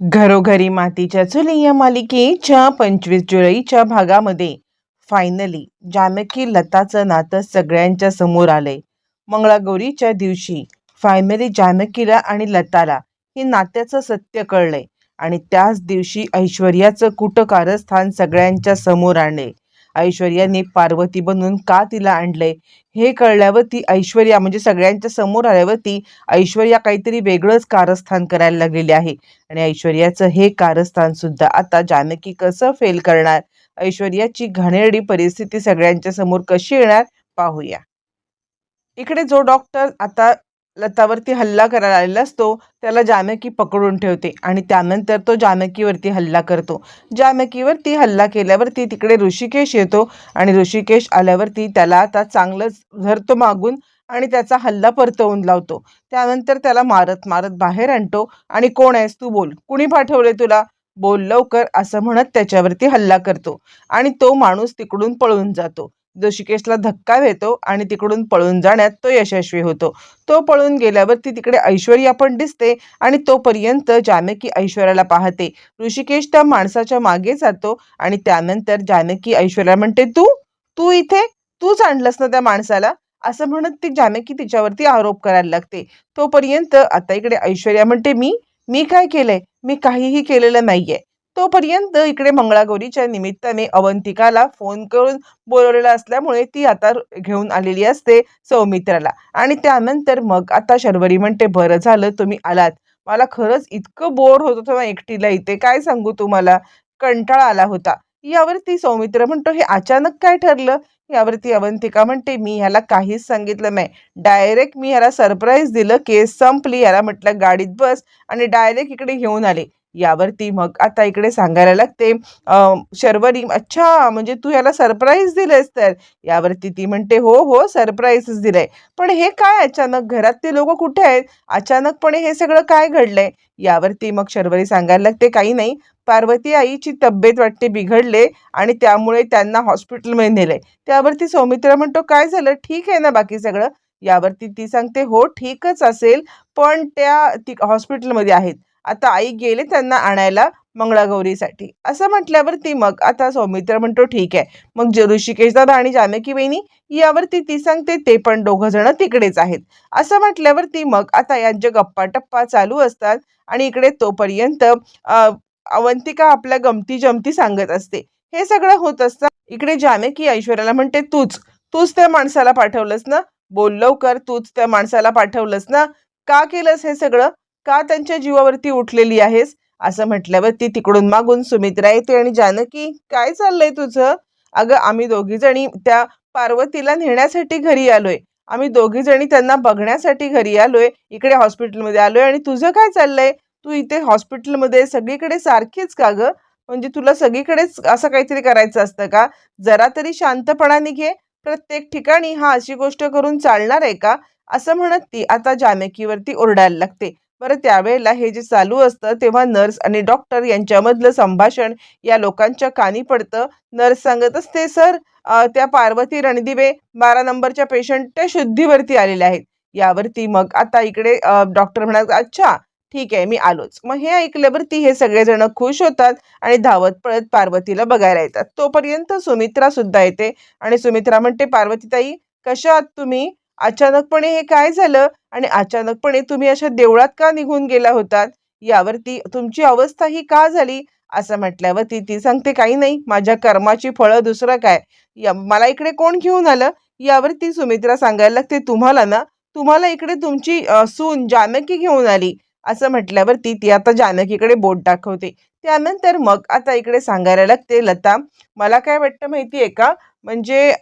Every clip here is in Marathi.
घरोघरी मातीच्या चुली या मालिकेच्या पंचवीस जुलैच्या भागामध्ये. फायनली जानकी लताचं नातं सगळ्यांच्या समोर आलंय. मंगळागौरीच्या दिवशी फायनली जानकीला आणि लताला हे नात्याचं सत्य कळलंय. आणि त्याच दिवशी ऐश्वर्याचं कुटकारस्थान सगळ्यांच्या समोर आणले ऐश्वर्याने पार्वती बनून का तिला आणलंय? हे कळल्यावर ती ऐश्वर्या म्हणजे सगळ्यांच्या समोर आल्यावरती ऐश्वर्या काहीतरी वेगळंच कारस्थान करायला लागलेली आहे. आणि ऐश्वर्याचं हे कारस्थान सुद्धा आता जानकी कसं फेल करणार? ऐश्वर्याची घाणेरडी परिस्थिती सगळ्यांच्या समोर कशी येणार? पाहूया. इकडे जो डॉक्टर आता लतावरती हल्ला करायला आलेला असतो त्याला जानकी पकडून ठेवते आणि त्यानंतर तो जानकीवरती हल्ला करतो. जानकीवरती हल्ला केल्यावरती तिकडे ऋषिकेश येतो आणि ऋषिकेश आल्यावरती त्याला आता चांगलंच धरतो मागून आणि त्याचा हल्ला परतवून लावतो. त्यानंतर त्याला मारत मारत बाहेर आणतो आणि कोण आहेस तू बोल. कुणी पाठवले तुला? बोल लवकर असं म्हणत त्याच्यावरती हल्ला करतो आणि तो माणूस तिकडून पळून जातो. ऋषिकेशला धक्का देतो आणि तिकडून पळून जाण्यात तो यशस्वी होतो. तो पळून गेल्यावरती तिकडे ऐश्वर्या पण दिसते आणि तोपर्यंत जानकी ऐश्वर्याला पाहते. ऋषिकेश त्या माणसाच्या मागे जातो आणि त्यानंतर जानकी ऐश्वर्या म्हणते तू? तू इथे? तूच आणलंस ना त्या माणसाला? असं म्हणत ती जानकी तिच्यावरती आरोप करायला लागते. तोपर्यंत आता इकडे ऐश्वर्या म्हणते मी? मी काय केलंय? मी काहीही केलेलं नाहीये. तोपर्यंत इकडे मंगळागौरीच्या निमित्ताने अवंतिकाला फोन करून बोलवलेला असल्यामुळे ती आता घेऊन आलेली असते सौमित्राला. आणि त्यानंतर मग आता शर्वरी म्हणते बरं झालं तुम्ही आलात. मला खरंच इतकं बोर होत होतं ना एकटीला इथे. काय सांगू तुम्हाला? कंटाळा आला होता. यावरती सौमित्र म्हणतो हे अचानक काय ठरलं? यावरती अवंतिका म्हणते मी ह्याला काहीच सांगितलं नाही. डायरेक्ट मी ह्याला सरप्राईज दिलं. केस संपली. याला म्हटलं गाडीत बस. आणि डायरेक्ट इकडे घेऊन आले. यावरती मग आता इकडे सांगायला लागते शर्वरी अच्छा म्हणजे तू याला सरप्राईज दिलंयस तर. यावरती ती म्हणते हो हो सरप्राईजच दिलंय. पण हे काय अचानक? घरात ते लोक कुठे आहेत? अचानकपणे हे सगळं काय घडलंय? यावरती मग शर्वरी सांगायला लागते काही नाही. पार्वती आईची तब्येत वाटते बिघडले आणि त्यामुळे त्यांना हॉस्पिटलमध्ये नेलंय. त्यावरती सौमित्र म्हणतो काय झालं? ठीक आहे ना बाकी सगळं? यावरती ती सांगते हो ठीकच असेल पण त्या ती हॉस्पिटलमध्ये आहेत. आता आई गेले त्यांना आणायला मंगळागौरीसाठी. असं म्हटल्यावरती मग आता सौमित्र म्हणतो ठीक आहे. मग ज- ऋषिकेश दादा आणि जानकी बहिणी यावरती ती सांगते ते पण दोघं जण तिकडेच आहेत. असं म्हटल्यावरती मग आता यांच्या गप्पा टप्पा चालू असतात आणि इकडे तोपर्यंत अवंतिका आपल्या गमती जमती सांगत असते. हे सगळं होत असतं इकडे जानकी ऐश्वर्याला म्हणते तूच तूच त्या माणसाला पाठवलंस ना? बोल लवकर तूच त्या माणसाला पाठवलंस ना? का केलंस हे सगळं? का त्यांच्या जीवावरती उठलेली आहेस? असं म्हटल्यावर ती तिकडून मागून सुमित्रा येते आणि जानकी काय चाललंय तुझं? अगं आम्ही दोघी जणी त्या पार्वतीला नेण्यासाठी घरी आलोय. आम्ही दोघी जणी त्यांना बघण्यासाठी घरी आलोय. इकडे हॉस्पिटलमध्ये आलोय आणि तुझं काय चाललंय? तू इथे हॉस्पिटलमध्ये सगळीकडे सारखीच का ग? म्हणजे तुला सगळीकडेच असं काहीतरी करायचं असतं का? जरा तरी शांतपणाने घे प्रत्येक ठिकाणी हा अशी गोष्ट करून चालणार आहे का? असं म्हणत ती आता जानकीवरती ओरडायला लागते. बरं त्यावेळेला हे जे चालू असतं तेव्हा नर्स आणि डॉक्टर यांच्यामधलं संभाषण या लोकांच्या कानी पडतं. नर्स सांगत असते सर त्या पार्वती रणदिवे बारा नंबरच्या पेशंट त्या शुद्धीवरती आलेल्या आहेत. यावरती मग आता इकडे डॉक्टर म्हणाल अच्छा ठीक आहे मी आलोच. मग हे ऐकल्यावरती हे सगळेजण खुश होतात आणि धावत पळत पार्वतीला बघायला येतात. तोपर्यंत सुमित्रा सुद्धा येते आणि सुमित्रा म्हणते पार्वतीताई कशा आहात तुम्ही? अचानकपणे हे काय झालं? आणि अचानकपणे तुम्ही अशा देवळात का निघून गेला होतात? यावरती तुमची अवस्था ही का झाली? असं म्हटल्यावरती ती सांगते काही नाही माझ्या कर्माची फळं दुसरं काय? या मला इकडे कोण घेऊन आलं? यावरती सुमित्रा सांगायला लागते तुम्हाला ना तुम्हाला इकडे तुमची सून जानकी घेऊन आली. असं म्हटल्यावरती ती आता जानकीकडे बोट दाखवते. त्यानंतर मग आता इकडे सांगायला लागते लता मला काय वाटतं माहिती आहे का? म्हणजे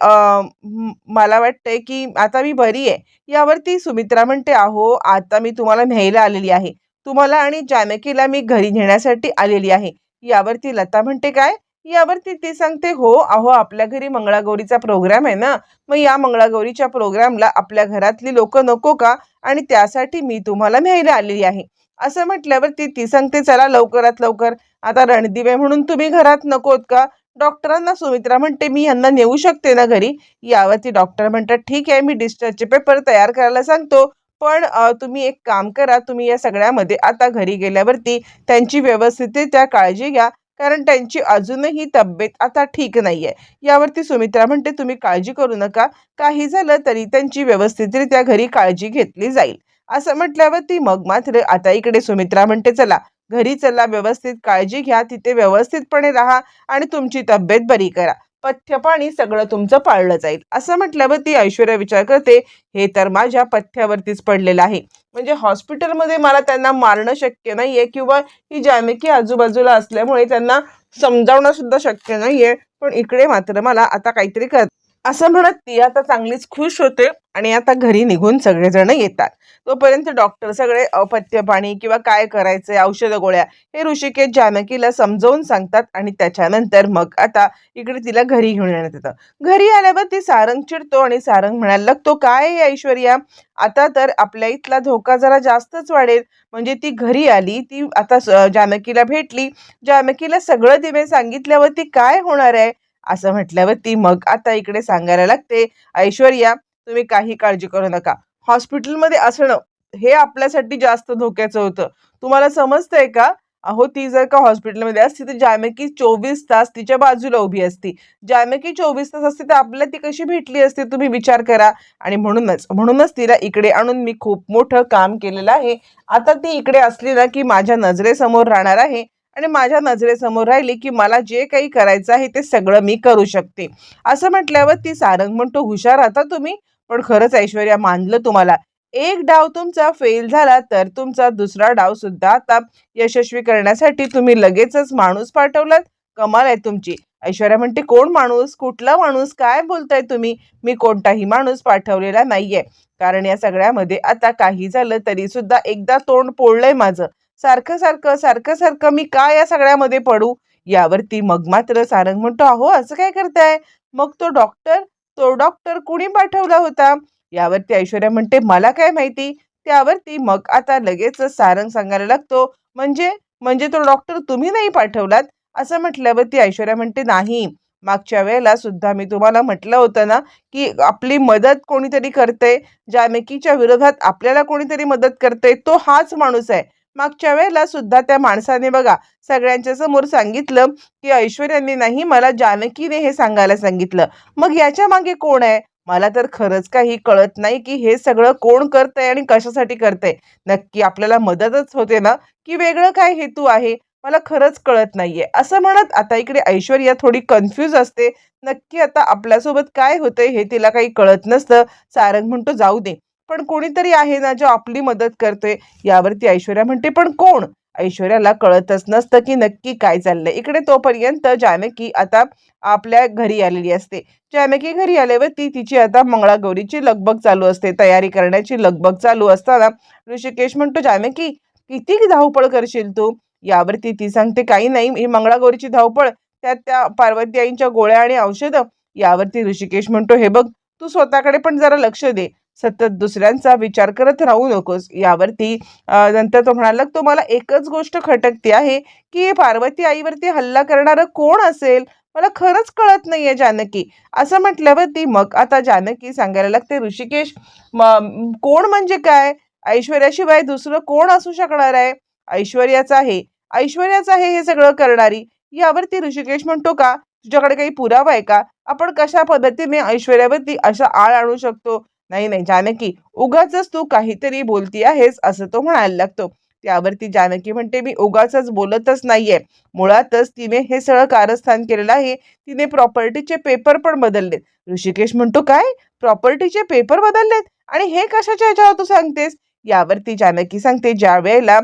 मला वाटतंय की आता मी बरी आहे. यावरती सुमित्रा म्हणते अहो आता मी तुम्हाला न्यायला आलेली आहे. तुम्हाला आणि जानकीला मी घरी नेण्यासाठी आलेली आहे. यावरती लता म्हणते काय? यावरती ती सांगते हो अहो आपल्या घरी मंगळागौरीचा प्रोग्राम आहे ना. मग या मंगळागौरीच्या प्रोग्रामला आपल्या घरातली लोक नको का? आणि त्यासाठी मी तुम्हाला न्यायला आलेली आहे. असं म्हटल्यावरती ती सांगते चला लवकरात लवकर. आता रणदिवे म्हणून तुम्ही घरात नकोत का? डॉक्टरांना सुमित्रा म्हणते मी यांना नेऊ शकते ना घरी? यावरती डॉक्टर म्हणतात ठीक आहे मी डिस्चार्जचे पेपर तयार करायला सांगतो. पण तुम्ही एक काम करा तुम्ही या सगळ्यामध्ये आता घरी गेल्यावरती त्यांची व्यवस्थितरित्या काळजी घ्या कारण त्यांची अजूनही तब्येत आता ठीक नाही आहे यावरती सुमित्रा म्हणते तुम्ही काळजी करू नका. काही झालं तरी त्यांची व्यवस्थितरित्या घरी काळजी घेतली जाईल. असं म्हटल्यावरती मग मात्र आता इकडे सुमित्रा म्हणते चला घरी चला व्यवस्थित काळजी घ्या तिथे व्यवस्थितपणे राहा आणि तुमची तब्येत बरी करा. पथ्यपाणी सगळं तुमचं पाळलं जाईल. असं म्हटल्यावर ती ऐश्वर्या विचार करते हे तर माझ्या पथ्यावरतीच पडलेलं आहे. म्हणजे हॉस्पिटलमध्ये मला त्यांना मारणं शक्य नाहीये किंवा ही जानकी आजूबाजूला असल्यामुळे त्यांना समजावणं सुद्धा शक्य नाहीये. पण इकडे मात्र मला आता काहीतरी कर असं म्हणत ती आता चांगलीच खुश होते आणि आता घरी निघून सगळेजण येतात. तोपर्यंत डॉक्टर सगळे अपत्य पाणी किंवा काय करायचंय औषधं गोळ्या हे ऋषिकेश जानकीला समजावून सांगतात आणि त्याच्यानंतर मग आता इकडे तिला घरी घेऊन येण्यात येतं. घरी आल्यावर ती सारंग चिडतो आणि सारंग म्हणायला लागतो काय आहे ऐश्वर्या? आता तर आपल्या इथला धोका जरा जास्तच वाढेल. म्हणजे ती घरी आली ती आता स- जानकीला भेटली. जानकीला सगळं तिने सांगितल्यावर ती काय होणार आहे? असं म्हटल्यावरती मग आता इकडे सांगायला लागते ऐश्वर्या तुम्ही काही काळजी करू नका. हॉस्पिटलमध्ये असणं हे आपल्यासाठी जास्त धोक्याचं होतं. तुम्हाला समजतंय का? अहो ती जर का हॉस्पिटलमध्ये असती तर जानकी चोवीस तास तिच्या बाजूला उभी असती. जानकी चोवीस तास असते तर आपल्याला ती कशी भेटली असती? तुम्ही विचार करा. आणि म्हणूनच म्हणूनच तिला इकडे आणून मी खूप मोठं काम केलेलं आहे. आता ती इकडे असली ना की माझ्या नजरेसमोर राहणार आहे. आणि माझ्या नजरेसमोर राहिली की मला जे काही करायचं आहे ते सगळं मी करू शकते. असं म्हटल्यावर ती सारंग म्हणतो हुशार आता तुम्ही पण खरंच ऐश्वर्या मानलं तुम्हाला. एक डाव तुमचा फेल झाला तर तुमचा दुसरा डाव सुद्धा आता यशस्वी करण्यासाठी तुम्ही लगेचच माणूस पाठवलात. कमाल आहे तुमची. ऐश्वर्या म्हणते कोण माणूस? कुठला माणूस? काय बोलताय तुम्ही? मी कोणताही माणूस पाठवलेला नाहीये. कारण या सगळ्यामध्ये आता काही झालं तरी सुद्धा एकदा तोंड पोळलंय माझं. सारखं सारखं सारखं सारखं मी का या सगळ्यामध्ये पडू? यावरती मग मात्र सारंग म्हणतो अहो असं काय करताय? मग तो डॉक्टर तो डॉक्टर कुणी पाठवला होता? यावरती ऐश्वर्या म्हणते मला काय माहिती? त्यावरती मग आता लगेच सारंग सांगायला लागतो म्हणजे म्हणजे तो डॉक्टर तुम्ही नाही पाठवलात? असं म्हटल्यावरती ऐश्वर्या म्हणते नाही. मागच्या वेळेला सुद्धा मी तुम्हाला म्हटलं होतं ना की आपली मदत कोणीतरी करते जानकीच्या विरोधात आपल्याला कोणीतरी मदत करते तो हाच माणूस आहे. मागच्या वेळेला सुद्धा त्या माणसाने बघा सगळ्यांच्या समोर सांगितलं की ऐश्वर्याने नाही मला जानकीने हे सांगायला सांगितलं. मग याच्या मागे कोण आहे? मला तर खरंच काही कळत नाही की हे सगळं कोण करतंय आणि कशासाठी करतंय. नक्की आपल्याला मदतच होते ना? की वेगळं काय हेतू आहे? मला खरंच कळत नाहीये. असं म्हणत आता इकडे ऐश्वर्या थोडी कन्फ्यूज असते. नक्की आता आपल्यासोबत काय होतंय हे तिला काही कळत नसतं. सारंग म्हणतो जाऊ दे. पण कोणीतरी आहे ना जो आपली मदत करतोय यावरती ऐश्वर्या म्हणते पण कोण? ऐश्वर्याला कळतच नसतं की नक्की काय चाललंय. इकडे तोपर्यंत जानकी आता आपल्या घरी आलेली असते. जानकी घरी आल्यावर ती तिची आता मंगळागौरीची लगबग चालू असते. तयारी करण्याची लगबग चालू असताना ऋषिकेश म्हणतो जानकी किती धावपळ करशील तू? यावरती ती सांगते काही नाही ही मंगळागौरीची धावपळ त्यात त्या पार्वती आईंच्या गोळ्या आणि औषधं. यावरती ऋषिकेश म्हणतो हे बघ तू स्वतःकडे पण जरा लक्ष दे. सतत दुसऱ्यांचा विचार करत राहू नकोस. यावरती नंतर तो म्हणाला तो मला एकच गोष्ट खटकते आहे की पार्वती आईवरती हल्ला करणारं कोण असेल? मला खरंच कळत नाहीये जानकी. असं म्हटल्यावरती मग आता जानकी सांगायला लागते ऋषिकेश म- कोण म्हणजे काय? ऐश्वर्याशिवाय दुसरं कोण असू शकणार आहे? ऐश्वर्याचं आहे. ऐश्वर्याचं आहे हे सगळं करणारी. यावरती ऋषिकेश म्हणतो का तुझ्याकडे काही पुरावा आहे का? आपण कशा पद्धतीने ऐश्वर्यावरती अशा आळ आणू शकतो? नाही नाही. जानकी उगाच तू काहीतरी बोलती आहेस असं तो म्हणायला लागतो. त्यावरती जानकी म्हणते मी उगाच बोलतच नाहीये. मुळातच तिने हे सगळं कारस्थान केलेलं आहे. तिने प्रॉपर्टीचे पेपर पण बदललेत. ऋषिकेश म्हणतो काय? प्रॉपर्टीचे पेपर बदललेत? आणि हे कशाच्या ह्याच्यावर तू सांगतेस? यावरती जानकी सांगते ज्या वेळेला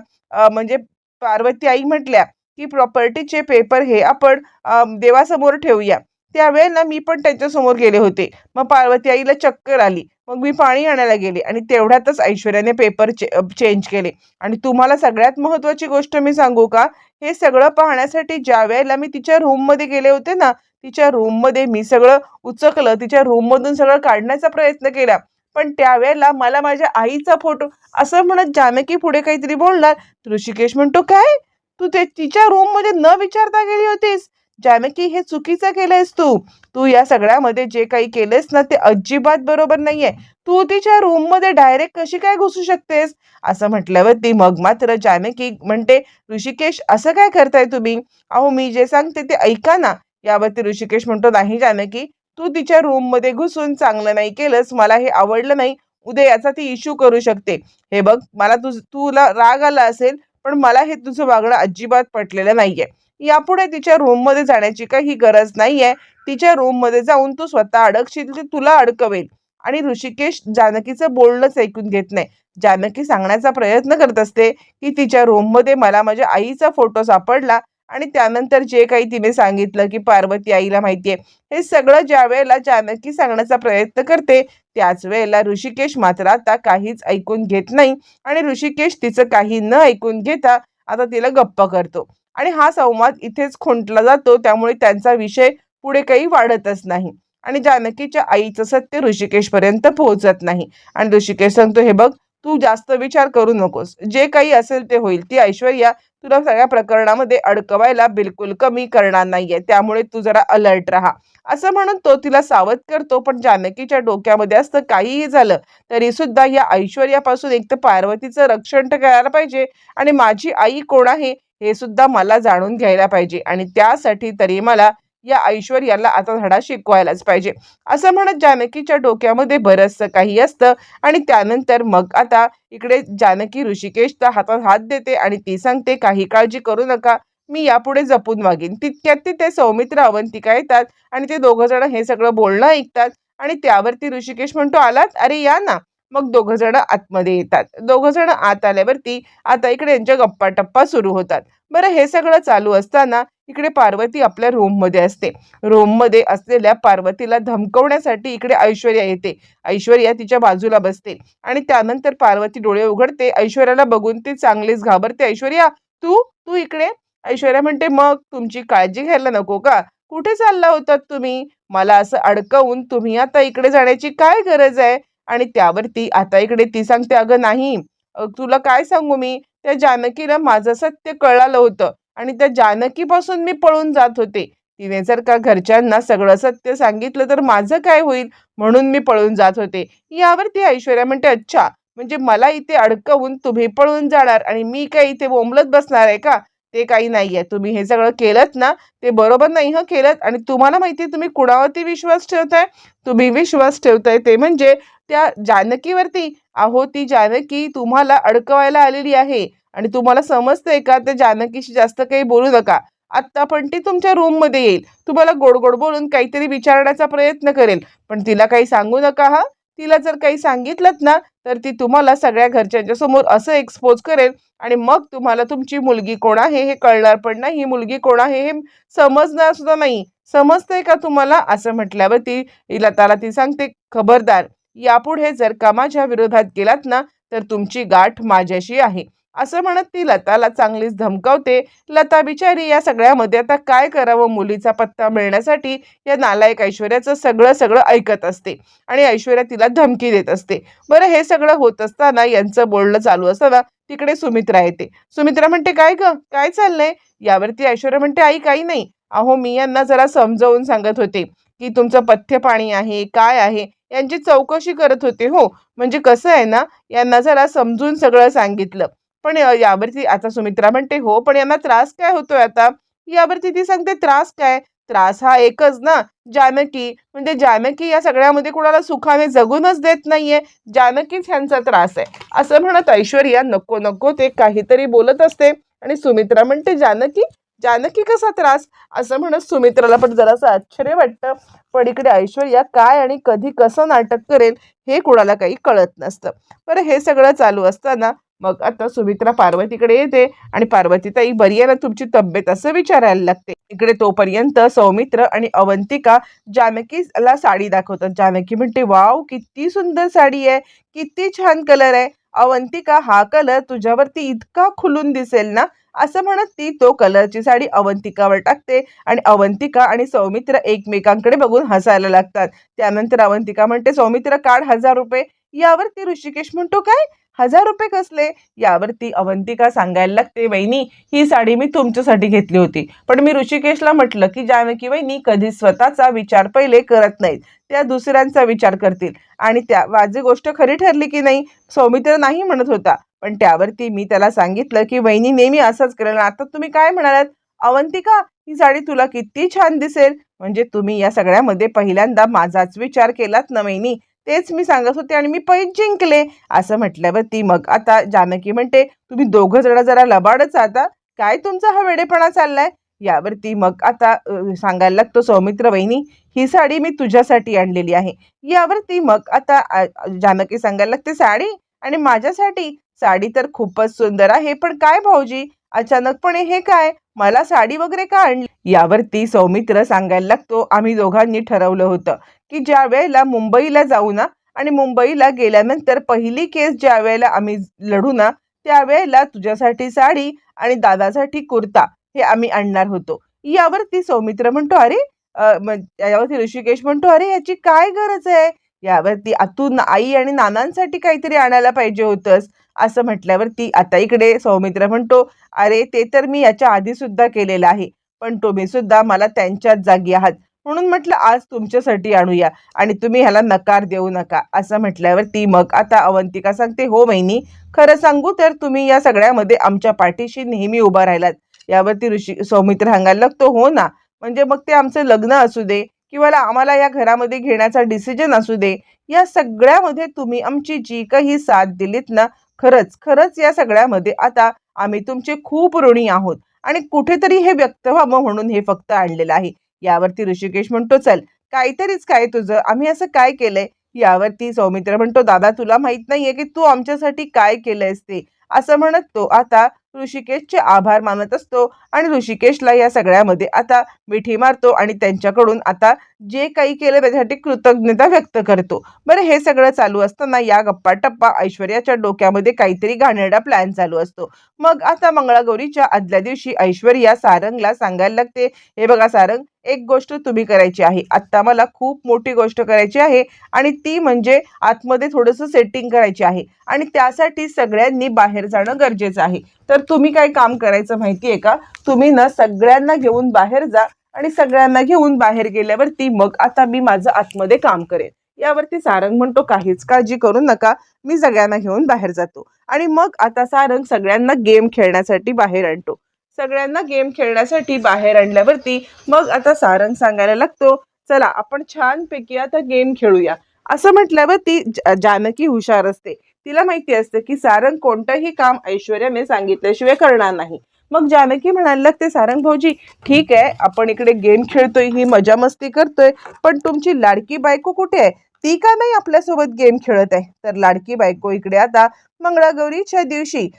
म्हणजे पार्वती आई म्हटल्या की प्रॉपर्टीचे पेपर हे आपण देवासमोर ठेवूया. त्यावेळेला मी पण त्यांच्यासमोर गेले होते. मग पार्वती आईला चक्कर आली. मग मी पाणी आणायला गेले आणि तेवढ्यातच ऐश्वर्याने पेपर चे चेंज केले. आणि तुम्हाला सगळ्यात महत्त्वाची गोष्ट मी सांगू का? हे सगळं पाहण्यासाठी ज्या वेळेला मी तिच्या रूममध्ये गेले होते ना तिच्या रूममध्ये मी सगळं उचकलं. तिच्या रूममधून सगळं काढण्याचा प्रयत्न केला. पण त्यावेळेला मला माझ्या आईचा फोटो असं म्हणत जानकी पुढे काहीतरी बोलणार ऋषिकेश म्हणतो काय? तू ते तिच्या रूममध्ये न विचारता गेली होतीस? जानकी हे चुकीचं केलंयस तू. तू या सगळ्यामध्ये जे काही केलंयस ना ते अजिबात बरोबर नाहीये. तू तिच्या रूममध्ये डायरेक्ट कशी काय घुसू शकतेस? असं म्हटल्यावरती मग मात्र जानकी म्हणते ऋषिकेश असं काय करताय तुम्ही? अहो मी जे सांगते ते ऐका ना. यावरती ऋषिकेश म्हणतो नाही जानकी तू तिच्या रूममध्ये घुसून चांगलं नाही केलंस मला हे आवडलं नाही. उद्या याचा ती इश्यू करू शकते. हे बघ मला तुझ तुला राग आला असेल पण मला हे तुझं वागणं अजिबात पटलेलं नाहीये. यापुढे तिच्या रूममध्ये जाण्याची काही गरज नाहीये. तिच्या रूममध्ये जाऊन तू स्वतः अडकशील ते तुला अडकवेल. आणि ऋषिकेश जानकीचं बोलणंच ऐकून घेत नाही. जानकी सांगण्याचा प्रयत्न करत असते की तिच्या रूममध्ये मला माझ्या आईचा फोटो सापडला आणि त्यानंतर जे काही तिने सांगितलं की पार्वती आईला माहितीये हे सगळं ज्या वेळेला जानकी सांगण्याचा प्रयत्न करते त्याच वेळेला ऋषिकेश मात्र आता काहीच ऐकून घेत नाही. आणि ऋषिकेश तिचं काही न ऐकून घेता आता तिला गप्प करतो. आणि हा संवाद इथेच खुंटला जातो त्यामुळे त्यांचा विषय पुढे काही वाढतच नाही. आणि जानकीच्या आईचं सत्य ऋषिकेशपर्यंत पोहोचत नाही. आणि ऋषिकेश सांगतो हे बघ तू जास्त विचार करू नकोस. जे काही असेल ते होईल. ती ऐश्वर्या तुला सगळ्या प्रकरणामध्ये अडकवायला बिलकुल कमी करणार नाहीये. त्यामुळे तू जरा अलर्ट राहा. असं म्हणून तो तिला सावध करतो पण जानकीच्या डोक्यामध्ये असतं काहीही झालं तरी सुद्धा या ऐश्वर्यापासून एक तर पार्वतीचं रक्षण तर करायला पाहिजे. आणि माझी आई कोण आहे हे सुद्धा मला जाणून घ्यायला पाहिजे. आणि त्यासाठी तरी मला या ऐश्वर्याला आता धडा शिकवायलाच पाहिजे. असं म्हणत जानकीच्या डोक्यामध्ये बरंचसं काही असतं. आणि त्यानंतर मग आता इकडे जानकी ऋषिकेशच्या हातात हात देते आणि ती सांगते काही काळजी करू नका. मी यापुढे जपून वागेन. तितक्यात तिथे सौमित्र अवंतिका येतात आणि ते दोघं जण हे सगळं बोलणं ऐकतात. आणि त्यावरती ऋषिकेश म्हणतो आलात? अरे या ना. मग दोघं जण आतमध्ये येतात. दोघं जण आत आल्यावरती आता इकडे यांच्या गप्पा टप्पा सुरू होतात. बरं हे सगळं चालू असताना इकडे पार्वती आपल्या रूममध्ये असते. रूममध्ये असलेल्या पार्वतीला धमकवण्यासाठी इकडे ऐश्वर्या येते. ऐश्वर्या तिच्या बाजूला बसते आणि त्यानंतर पार्वती डोळे उघडते. ऐश्वर्याला बघून ती चांगलीच घाबरते. ऐश्वर्या तू? तू इकडे? ऐश्वर्या म्हणते मग तुमची काळजी घ्यायला नको का? कुठे चालला होतात तुम्ही? मला असं अडकवून तुम्ही आता इकडे जाण्याची काय गरज आहे? आणि त्यावरती आता इकडे ती सांगते अगं नाही तुला काय सांगू मी? त्या जानकीला माझं सत्य कळालं होतं आणि त्या जानकीपासून मी पळून जात होते. तिने जर का घरच्यांना सगळं सत्य सांगितलं तर माझं काय होईल? म्हणून मी पळून जात होते. यावरती ऐश्वर्या म्हणते अच्छा म्हणजे मला इथे अडकवून तुम्ही पळून जाणार आणि मी काय इथे बोंबलत बसणार आहे का? ते काही नाही आहे तुम्ही हे सगळं केलं ना ते बरोबर नाही हं केलं आणि तुम्हाला माहिती आहे तुम्ही कुणावरती विश्वास ठेवताय? तुम्ही विश्वास ठेवताय ते म्हणजे त्या जानकीवरती? अहो ती जानकी तुम्हाला अडकवायला आलेली आहे. आणि तुम्हाला समजतंय का? त्या जानकीशी जास्त काही बोलू नका. आत्ता पण ती तुमच्या रूममध्ये येईल. तुम्हाला गोड गोड बोलून काहीतरी विचारण्याचा प्रयत्न करेल. पण तिला काही सांगू नका हा. तिला जर काही सांगितलं ना तर ती तुम्हाला सगळ्या घरच्यांच्या समोर असं एक्सपोज करेल. आणि मग तुम्हाला तुमची मुलगी कोण आहे हे कळणार पण नाही. ही मुलगी कोण आहे हे समजणार सुद्धा नाही. समजतंय का तुम्हाला? असं म्हटल्यावर ती लताला ती सांगते खबरदार यापुढे जर का माझ्या विरोधात गेलात ना तर तुमची गाठ माझ्याशी आहे. असं म्हणत ती लताला चांगलीच धमकावते. लता बिचारी या सगळ्यामध्ये आता काय करावं मुलीचा पत्ता मिळण्यासाठी या नालायक ऐश्वर्याचं सगळं सगळं ऐकत असते. आणि ऐश्वर्या तिला धमकी देत असते. बरं हे सगळं होत असताना यांचं बोलणं चालू असताना तिकडे सुमित्रा येते. सुमित्रा म्हणते काय ग? काय चाललंय? यावरती ऐश्वर्या म्हणते आई काही नाही. अहो मी यांना जरा समजावून सांगत होते की तुमचं पथ्य पाणी आहे काय आहे? यांची चौकशी करत होते हो. म्हणजे कसं आहे ना यांना जरा समजून सगळं सांगितलं. पण यावरती आता सुमित्रा म्हणते हो पण यांना त्रास काय होतोय आता? यावरती ती सांगते त्रास काय? त्रास हा एकच ना जानकी. म्हणजे जानकी या सगळ्यामध्ये कुणाला सुखाने जगूनच देत नाहीये. जानकीच ह्यांचा त्रास आहे. असं म्हणत ऐश्वर्या नको नको ते काहीतरी बोलत असते. आणि सुमित्रा म्हणते जानकी जानकी कसा त्रास असं म्हणत सुमित्राला पण जरासं आश्चर्य वाटतं. पण इकडे ऐश्वर्या काय आणि कधी कसं नाटक करेल हे कुणाला काही कळत नसतं. बरं हे सगळं चालू असताना मग आता सुमित्रा पार्वतीकडे येते आणि पार्वती ताई बरी आहे ना तुमची तब्येत? असं विचारायला लागते. इकडे तोपर्यंत सौमित्र आणि अवंतिका जानकीला साडी दाखवतात. जानकी म्हणते वाव किती सुंदर साडी आहे. किती छान कलर आहे. अवंतिका हा कलर तुझ्यावरती इतका खुलून दिसेल ना? असं म्हणत ती तो कलरची साडी अवंतिकावर टाकते आणि अवंतिका आणि सौमित्र एकमेकांकडे बघून हसायला लागतात. त्यानंतर अवंतिका म्हणते सौमित्र काढ हजार रुपये. यावरती ऋषिकेश म्हणतो काय? हजार रुपये कसले? यावरती अवंतिका सांगायला लागते वहिनी ही साडी मी तुमच्यासाठी घेतली होती. पण मी ऋषिकेशला म्हटलं की जानकी वहिनी कधी स्वतःचा विचार पहिले करत नाहीत. त्या दुसऱ्यांचा विचार करतील. आणि त्या माझी गोष्ट खरी ठरली की नाही सौमित्र नाही म्हणत होता. पण त्यावरती मी त्याला सांगितलं की वहिनी नेहमी असंच करेल. आता तुम्ही काय म्हणालात? अवंतिका ही साडी तुला किती छान दिसेल. म्हणजे तुम्ही या सगळ्यामध्ये पहिल्यांदा माझाच विचार केलात ना वहिनी? तेच मी सांगत होते आणि मी पैज जिंकले. असं म्हटल्यावरती मग आता जानकी म्हणते तुम्ही दोघं जण जरा लबाडच आता. काय तुमचा हा वेडेपणा चाललाय? यावरती मग आता सांगायला लागतो सौमित्र वहिनी ही साडी मी तुझ्यासाठी आणलेली आहे. यावरती मग आता जानकी सांगायला लागते साडी? आणि माझ्यासाठी? साडी तर खूपच सुंदर आहे पण काय भाऊजी? अचानकपणे हे काय? मला साडी वगैरे का आणली? यावरती सौमित्र सांगायला लागतो आम्ही दोघांनी ठरवलं होतं की ज्या वेळेला मुंबईला जाऊ ना आणि मुंबईला गेल्यानंतर पहिली केस ज्या वेळेला आम्ही लढू ना त्यावेळेला तुझ्यासाठी साडी आणि दादासाठी कुर्ता हे आम्ही आणणार होतो. यावरती सौमित्र म्हणतो अरे यावरती ऋषिकेश म्हणतो अरे याची काय गरज आहे? यावरती आतून आई आणि नानांसाठी काहीतरी आणायला पाहिजे होतंस. असं म्हटल्यावरती आता इकडे सौमित्र म्हणतो अरे ते तर मी याच्या आधी सुद्धा केलेलं आहे पण तुम्ही सुद्धा मला त्यांच्याच जागी आहात. म्हणून म्हटलं आज तुमच्यासाठी आणूया आणि तुम्ही ह्याला नकार देऊ नका. असं म्हटल्यावरती मग आता अवंतिका सांगते हो महिनी खरं सांगू तर तुम्ही या सगळ्यामध्ये आमच्या पाठीशी नेहमी उभा राहिलात. यावरती ऋषी सौमित्र सांगायला लागतो हो ना म्हणजे मग ते आमचं लग्न असू दे किंवा आम्हाला या घरामध्ये घेण्याचा डिसिजन असू दे या सगळ्यामध्ये तुम्ही आमची जी काही साथ दिलीत ना खरंच खरंच या सगळ्यामध्ये आता आम्ही तुमचे खूप ऋणी आहोत. आणि कुठेतरी हे व्यक्त व्हावं म्हणून हे फक्त आणलेलं आहे. यावरती ऋषिकेश म्हणतो चल काहीतरीच काय तुझं? आम्ही असं काय केलंय? यावरती सौमित्र म्हणतो दादा तुला माहीत नाहीये की तू आमच्यासाठी काय केलंयस ते. असं म्हणत तो आता ऋषिकेशचे आभार मानत असतो आणि ऋषिकेशला या सगळ्यामध्ये आता मिठी मारतो आणि त्यांच्याकडून आता जे काही केलं त्याच्यासाठी कृतज्ञता व्यक्त करतो. बरं हे सगळं चालू असताना या गप्पा टप्पा ऐश्वर्याच्या डोक्यामध्ये काहीतरी घाणेरडा प्लॅन चालू असतो. मग आता मंगळागौरीच्या आदल्या दिवशी ऐश्वर्या सारंगला सांगायला लागते हे बघा सारंग एक गोष्ट तुम्ही करायची आहे. आत्ता मला खूप मोठी गोष्ट करायची आहे आणि ती म्हणजे आतमध्ये थोडंसं सेटिंग करायची आहे. आणि त्यासाठी सगळ्यांनी बाहेर जाणं गरजेचं आहे. तर तुम्ही काय काम करायचं माहिती आहे का? तुम्ही ना सगळ्यांना घेऊन बाहेर जा आणि सगळ्यांना घेऊन बाहेर गेल्यावरती मग आता मी माझं आतमध्ये काम करेन. यावरती सारंग म्हणतो काहीच काळजी करू नका. मी सगळ्यांना घेऊन बाहेर जातो. आणि मग आता सारंग सगळ्यांना गेम खेळण्यासाठी बाहेर आणतो. सगळ्यांना गेम खेळण्यासाठी बाहेर आणल्यावरती मग आता सारंग सांगायला लागतो चला आपण छानपैकी आता गेम खेळूया. असं म्हटल्यावर ती ज- जानकी हुशार असते. तिला माहिती असतं की सारंग कोणतंही काम ऐश्वर्याने सांगितल्याशिवाय करणार नाही. मग जानकी म्हणायला लागते सारंग भाऊजी ठीक आहे आपण इकडे गेम खेळतोय ही मजा मस्ती करतोय पण तुमची लाडकी बायको कुठे आहे? ती का नाही आपल्यासोबत गेम खेळत आहे? तर लाडकी बायको इकडे आता मंगळागौरीच्या दिवशी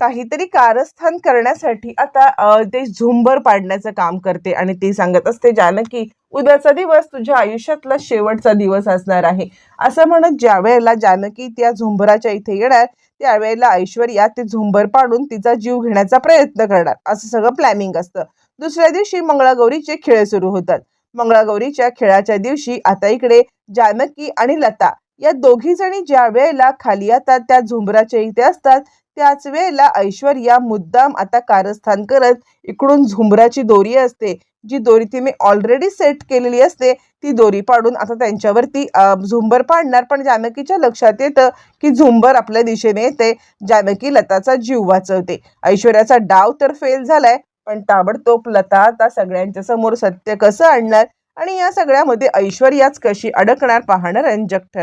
काहीतरी कारस्थान करण्यासाठी आता ते झुंबर पाडण्याचं काम करते आणि ती सांगत असते जानकी उद्याचा दिवस तुझ्या आयुष्यातला शेवटचा दिवस असणार आहे. असं म्हणत ज्या वेळेला जानकी त्या झुंबराच्या इथे येणार त्यावेळेला ऐश्वर्या ते झुंबर पाडून तिचा जीव घेण्याचा प्रयत्न करणार. असं सगळं प्लॅनिंग असतं. दुसऱ्या दिवशी मंगळागौरीचे खेळ सुरू होतात. मंगळागौरीच्या खेळाच्या दिवशी आता इकडे जानकी आणि लता या दोघी जणी ज्या वेळेला खाली आता त्या झुंबराच्या इथे असतात त्याच वेळेला ऐश्वर्या मुद्दाम आता कारस्थान करत इकडून झुंबराची दोरी असते. जी दोरी तिने ऑलरेडी सेट केलेली असते ती दोरी पाडून आता त्यांच्यावरती झुंबर पाडणार. पण जानकीच्या लक्षात येतं की झुंबर आपल्या दिशेने येते. जानकी लताचा जीव वाचवते. ऐश्वर्याचा डाव तर फेल झालाय पण ताबडतोब लता आता सगळ्यांच्या समोर सत्य कसं आणणार? आणि या सगळ्यामध्ये ऐश्वर्याच कशी अडकणार पाहणं रंजक ठर